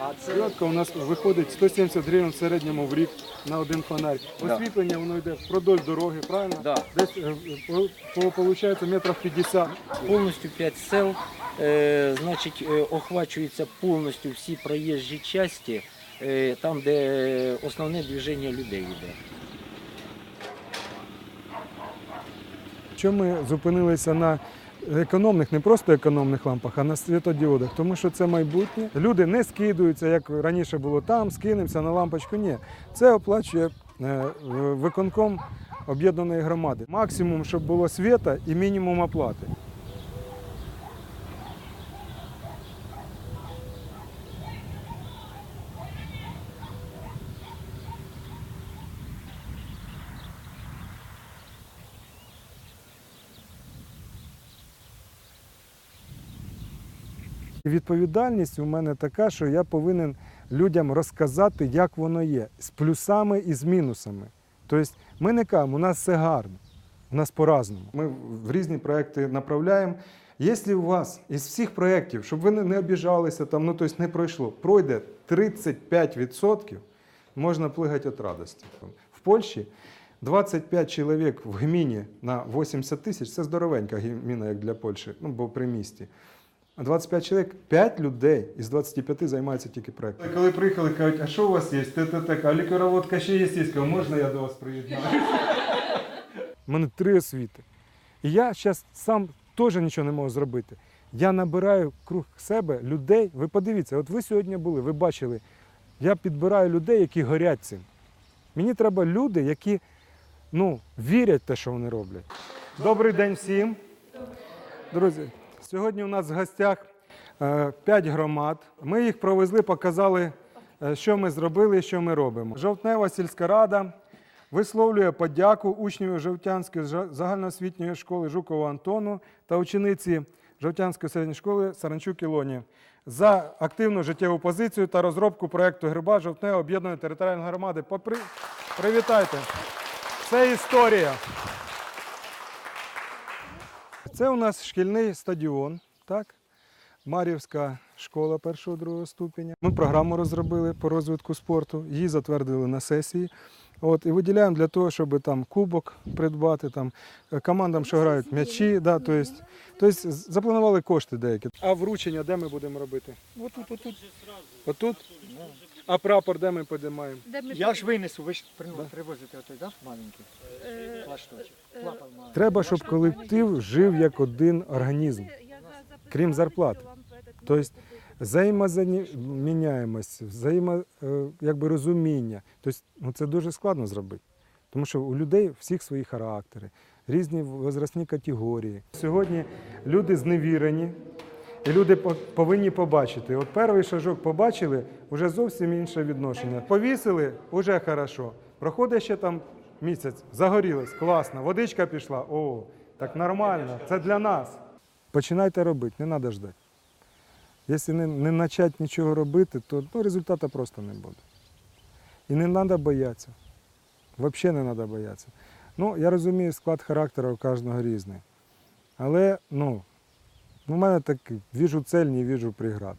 А це у нас виходить 170 гривень в середньому в рік на один фонарь. Да. Освітлення воно йде впродовж дороги, правильно? Да. Десь е, получається метрів 50. повністю 5 сел, е, значить, е, охвачуються повністю всі проїжджі часті, е, там, де основне движення людей йде. Чому ми зупинилися на економних, не просто економних лампах, а на світодіодах? Тому що це майбутнє. Люди не скидуються, як раніше було там, скинемося на лампочку. Ні, це оплачує е, виконком об'єднаної громади. Максимум, щоб було світа і мінімум оплати. Відповідальність у мене така, що я повинен людям розказати, як воно є, з плюсами і з мінусами. Тобто ми не кажемо, у нас все гарно, у нас по-разному. Ми в різні проекти направляємо. Якщо у вас із всіх проєктів, щоб ви не обіжалися, там, ну, тобто не пройшло, пройде 35%, можна плигати від радості. В Польщі 25 чоловік в гміні на 80 тисяч це здоровенька гміна, як для Польщі, ну, бо при місті. А 25 чоловік, 5 людей із 25 займаються тільки проєктом. Коли приїхали, кажуть, а що у вас є? Те, те, те. А лікароводка ще є, є. Кажу, можна я до вас приєднаю? У мене три освіти. І я зараз сам теж нічого не можу зробити. Я набираю круг себе людей. Ви подивіться, от ви сьогодні були, ви бачили, я підбираю людей, які горять цим. Мені треба люди, які ну, вірять в те, що вони роблять. Добрий день всім. Друзі, сьогодні у нас в гостях 5 громад. Ми їх провезли, показали, е, що ми зробили і що ми робимо. Жовтнева сільська рада висловлює подяку учнів Жовтянської загальноосвітньої школи Жукова Антону та учениці Жовтянської середньої школи Саранчук Ілоні за активну життєву позицію та розробку проєкту Гриба Жовтнева об'єднаної територіальної громади. Попри... Привітайте! Це історія. Це у нас шкільний стадіон, так? Мар'ївська школа першого другого ступеня. Ми програму розробили по розвитку спорту, її затвердили на сесії. От, і виділяємо для того, щоб там кубок придбати, там, е, командам, що грають м'ячі. Да, то есть, то есть запланували кошти деякі. А вручення де ми будемо робити? Отут, отут. Отут? А прапор де ми підіймаємо? Де ми Я ж винесу, ви ж привозите отой, да, маленький Е. Клапан маленький. Треба, щоб колектив жив як один організм. крім зарплати. Тобто взаємозаміняємость, взаємо, е, якби розуміння. Тобто, ну, це дуже складно зробити. Тому що у людей всіх свої характери, різні возрастні категорії. Сьогодні люди зневірені, і люди повинні побачити. От перший шажок побачили, вже зовсім інше відношення. Повісили, вже хорошо. Проходить ще там місяць, загорілось, класно, водичка пішла. О, так нормально, це для нас. Починайте робити, не треба ждати. Якщо не, не почати нічого робити, то ну, результату просто не буде. І не треба боятися. Взагалі не треба боятися. Ну, я розумію, склад характеру у кожного різний. Але ну, у мене такий, віжу цель, не віжу преград.